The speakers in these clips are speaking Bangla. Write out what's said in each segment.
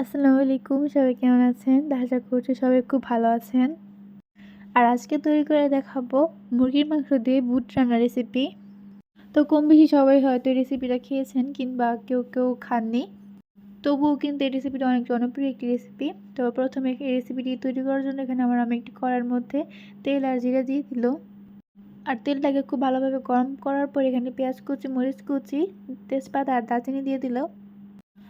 আসসালামু আলাইকুম, সবাই কেমন আছেন? আশা করছি সবাই খুব ভালো আছেন। আর আজকে তৈরি করে দেখাবো মুরগির মাংস দিয়ে বুট রান্নার রেসিপি তো কম বেশি সবাই হয়তো এই রেসিপিটা খেয়েছেন কিংবা কেউ কেউ খাননি। তবুও কিন্তু এই রেসিপিটা অনেক জনপ্রিয় একটি রেসিপি তো প্রথমে এই রেসিপিটি তৈরি করার জন্য এখানে আমার আমি একটি কড়ার মধ্যে তেল আর জিরা দিয়ে দিল। আর তেলটাকে খুব ভালোভাবে গরম করার পর এখানে পেঁয়াজ কুচি, মরিচ কুচি, তেজপাতা আর দারচিনি দিয়ে দিল।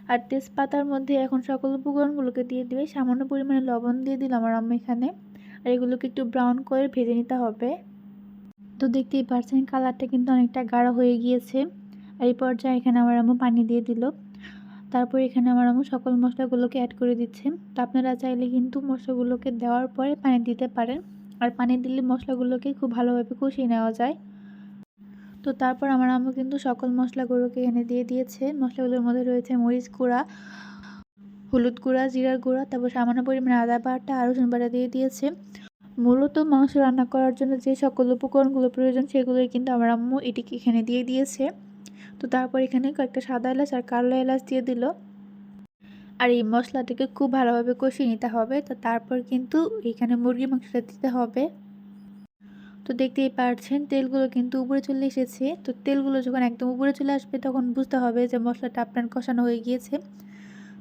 আর তেজপাতার মধ্যে এখন সকল উপকরণগুলোকে দিয়ে দিবে, সামান্য পরিমাণে লবণ দিয়ে দিলাম আমার আম্মা এখানে। আর এগুলোকে একটু ব্রাউন করে ভেজে নিতে হবে। তো দেখতেই পারছেন কালারটা কিন্তু অনেকটা গাঢ় হয়ে গিয়েছে। আর এই পর্যায়ে এখানে আমার আম্মু পানি দিয়ে দিল। তারপর এখানে আমার আম্মু সকল মশলাগুলোকে অ্যাড করে দিচ্ছে। তো আপনারা চাইলে কিন্তু মশলাগুলোকে দেওয়ার পরে পানি দিতে পারেন। আর পানি দিলে মশলাগুলোকে খুব ভালোভাবে কষিয়ে নেওয়া যায়। তো তারপর আমার আম্মু কিন্তু সকল মশলাগুলোকে এখানে দিয়ে দিয়েছে। মশলাগুলোর মধ্যে রয়েছে মরিচ গুঁড়া, হলুদ গুঁড়া, জিরার গুঁড়া, তারপর সামান্য পরিমাণে আদা বাটা আর রসুন বাটা দিয়ে দিয়েছে। মূলত মাংস রান্না করার জন্য যে সকল উপকরণগুলো প্রয়োজন সেগুলোই কিন্তু আমার আম্মু এটিকে এখানে দিয়ে দিয়েছে। তো তারপর এখানে কয়েকটা সাদা এলাচ আর কালো এলাচ দিয়ে দিল। আর এই মশলাটাকে খুব ভালোভাবে কষিয়ে নিতে হবে। তো তারপর কিন্তু এখানে মুরগির মাংসটা দিতে হবে। তো দেখতেই পারছেন, তেলগুলো কিন্তু উপরে চলে এসেছে। তো তেলগুলো যখন একদম উপরে চলে আসবে, তখন বুঝতে হবে যে মশলাটা আপনার কষানো হয়ে গিয়েছে।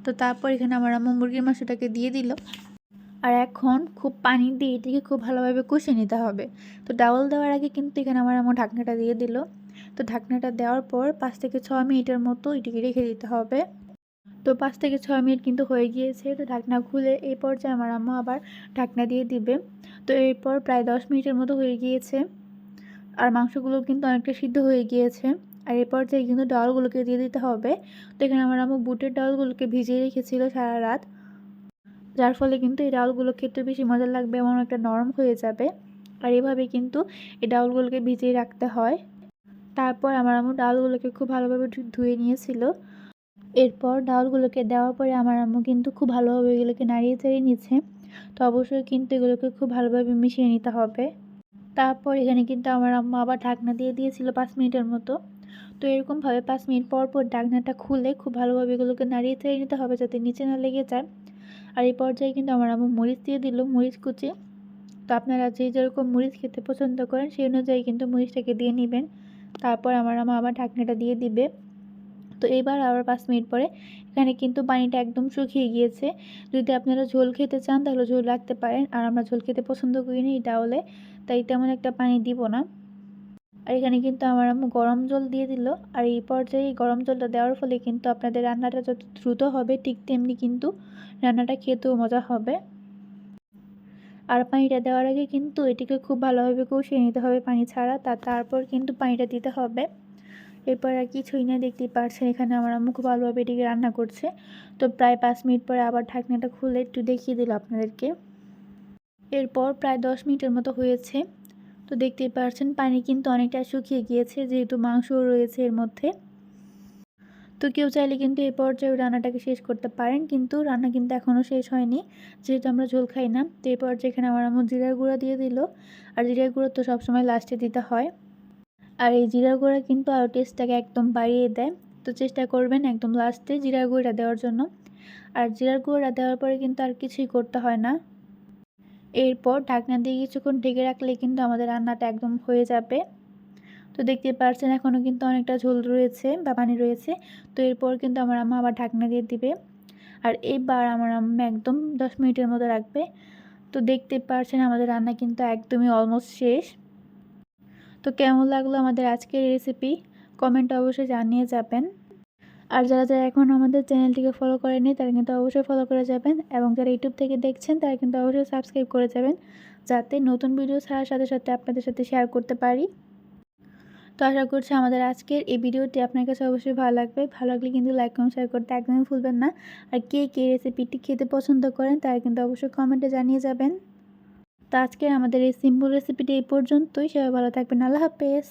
তো তারপর এখানে আমার আম্মু মুরগির মাংসটাকে দিয়ে দিল। আর এখন খুব পানি দিয়ে এটিকে খুব ভালোভাবে কষিয়ে নিতে হবে। তো ডাবল দেওয়ার আগে কিন্তু এখানে আমার আম্মু ঢাকনাটা দিয়ে দিল। তো ঢাকনাটা দেওয়ার পর পাঁচ থেকে ছ মিনিটের মতো এটিকে রেখে দিতে হবে। তো পাঁচ থেকে ছয় মিনিট কিন্তু হয়ে গিয়েছে। তো ঢাকনা খুলে এই পর্যায়ে আমার আম্মু আবার ঢাকনা দিয়ে দিবে। তো এরপর প্রায় দশ মিনিটের মতো হয়ে গিয়েছে। আর মাংসগুলো কিন্তু অনেকটা সিদ্ধ হয়ে গিয়েছে। আর এই পর্যায়ে কিন্তু ডালগুলোকে দিয়ে দিতে হবে। তো এখানে আমার আম্মু বুটের ডালগুলোকে ভিজিয়ে রেখেছিল সারা রাত। যার ফলে কিন্তু এই ডালগুলো খেতে বেশি মজা লাগবে এবং একটা নরম হয়ে যাবে। আর এভাবে কিন্তু এই ডাউলগুলোকে ভিজিয়ে রাখতে হয়। তারপর আমার আম্মু ডালগুলোকে খুব ভালোভাবে ধুয়ে নিয়েছিল। এরপর ডালগুলোকে দেওয়ার পরে আমার আম্মু কিন্তু খুব ভালোভাবে এগুলোকে নাড়িয়ে চাড়িয়ে নিচ্ছে। তো অবশ্যই কিন্তু এগুলোকে খুব ভালোভাবে মিশিয়ে নিতে হবে। তারপর এখানে কিন্তু আমার আম্মা আবার ঢাকনা দিয়ে দিয়েছিল পাঁচ মিনিটের মতো। তো এরকমভাবে পাঁচ মিনিট পর পর ঢাকনাটা খুলে খুব ভালোভাবে এগুলোকে নাড়িয়ে চাড়িয়ে নিতে হবে যাতে নিচে না লেগে যায়। আর এই পর্যায়ে কিন্তু আমার আম্মু মরিচ দিয়ে দিল, মরিচ কুচি। তো আপনারা যে যেরকম মরিচ খেতে পছন্দ করেন সেই অনুযায়ী কিন্তু মরিচটাকে দিয়ে নেবেন। তারপর আমার আম্মা আবার ঢাকনাটা দিয়ে দিবে। তো এবার আবার পাঁচ মিনিট পরে এখানে কিন্তু পানিটা একদম শুকিয়ে গিয়েছে। যদি আপনারা ঝোল খেতে চান তাহলে ঝোল রাখতে পারেন। আর আমরা ঝোল খেতে পছন্দ করি না, এই ডাউলে। তাই তেমন একটা পানি দিব না। আর এখানে কিন্তু আমার আম্মু গরম জল দিয়ে দিল। আর এই পর্যায়ে গরম জলটা দেওয়ার ফলে কিন্তু আপনাদের রান্নাটা যত দ্রুত হবে, ঠিক তেমনি কিন্তু রান্নাটা খেতেও মজা হবে। আর পানিটা দেওয়ার আগে কিন্তু এটিকে খুব ভালোভাবে কষিয়ে নিতে হবে পানি ছাড়া। তা, তারপর কিন্তু পানিটা দিতে হবে। এরপর আর কিছুই না, দেখতেই পারছেন এখানে আমার আম্মু খুব ভালোভাবে এটিকে রান্না করছে। তো প্রায় পাঁচ মিনিট পরে আবার ঢাকনাটা খুলে একটু দেখিয়ে দিল আপনাদেরকে। এরপর প্রায় দশ মিনিটের মতো হয়েছে। তো দেখতেই পারছেন, পানি কিন্তু অনেকটা শুকিয়ে গিয়েছে, যেহেতু মাংসও রয়েছে এর মধ্যে। তো কেউ চাইলে কিন্তু এই পর্যায়ে রান্নাটাকে শেষ করতে পারেন, কিন্তু রান্না কিন্তু এখনও শেষ হয়নি। যেহেতু আমরা ঝোল খাই না, তো এই পর্যায়ে এখানে আমার আম্মু জিরার গুঁড়া দিয়ে দিল। আর জিরার গুঁড়ো তো সবসময় লাস্টে দিতে হয়। আর এই জিরা গুঁড়া কিন্তু আরও টেস্টটাকে একদম বাড়িয়ে দেয়। তো চেষ্টা করবেন একদম লাস্টে জিরা গুঁড়া দেওয়ার জন্য। আর জিরার গুঁড়া দেওয়ার পরে কিন্তু আর কিছুই করতে হয় না। এরপর ঢাকনা দিয়ে কিছুক্ষণ ঢেকে রাখলে কিন্তু আমাদের রান্নাটা একদম হয়ে যাবে। তো দেখতে পাচ্ছেন এখনও কিন্তু অনেকটা ঝোল রয়েছে বা পানি রয়েছে। তো এরপর কিন্তু আমার আম্মা আবার ঢাকনা দিয়ে দিবে। আর এইবার আমার আম্মা একদম দশ মিনিটের মতো রাখবে। তো দেখতে পাচ্ছেন আমাদের রান্না কিন্তু একদমই অলমোস্ট শেষ। তো কেমন লাগল আমাদের আজকের রেসিপি কমেন্ট অবশ্যই জানিয়ে যাবেন। আর যারা যারা এখন আমাদের চ্যানেলটিকে ফলো করেনি তারা কিন্তু অবশ্যই ফলো করে যাবেন এবং যারা ইউটিউব থেকে দেখছেন, তারা কিন্তু অবশ্যই সাবস্ক্রাইব করে যাবেন, যাতে নতুন ভিডিও ছাড়ার সাথে সাথে আপনাদের সাথে শেয়ার করতে পারি। তো আশা করছি আমাদের আজকের এই ভিডিওটি আপনার কাছে অবশ্যই ভালো লাগবে। ভালো লাগলে কিন্তু লাইক কমেন্ট শেয়ার করতে একদমই ভুলবেন না। আর কে কে রেসিপিটি খেতে পছন্দ করেন, তারা কিন্তু অবশ্যই কমেন্টে জানিয়ে যাবেন। তো আজকের আমাদের এই সিম্পল রেসিপিটি এই পর্যন্তই। সবাই ভালো থাকবেন। আল্লাহ হাফেজ।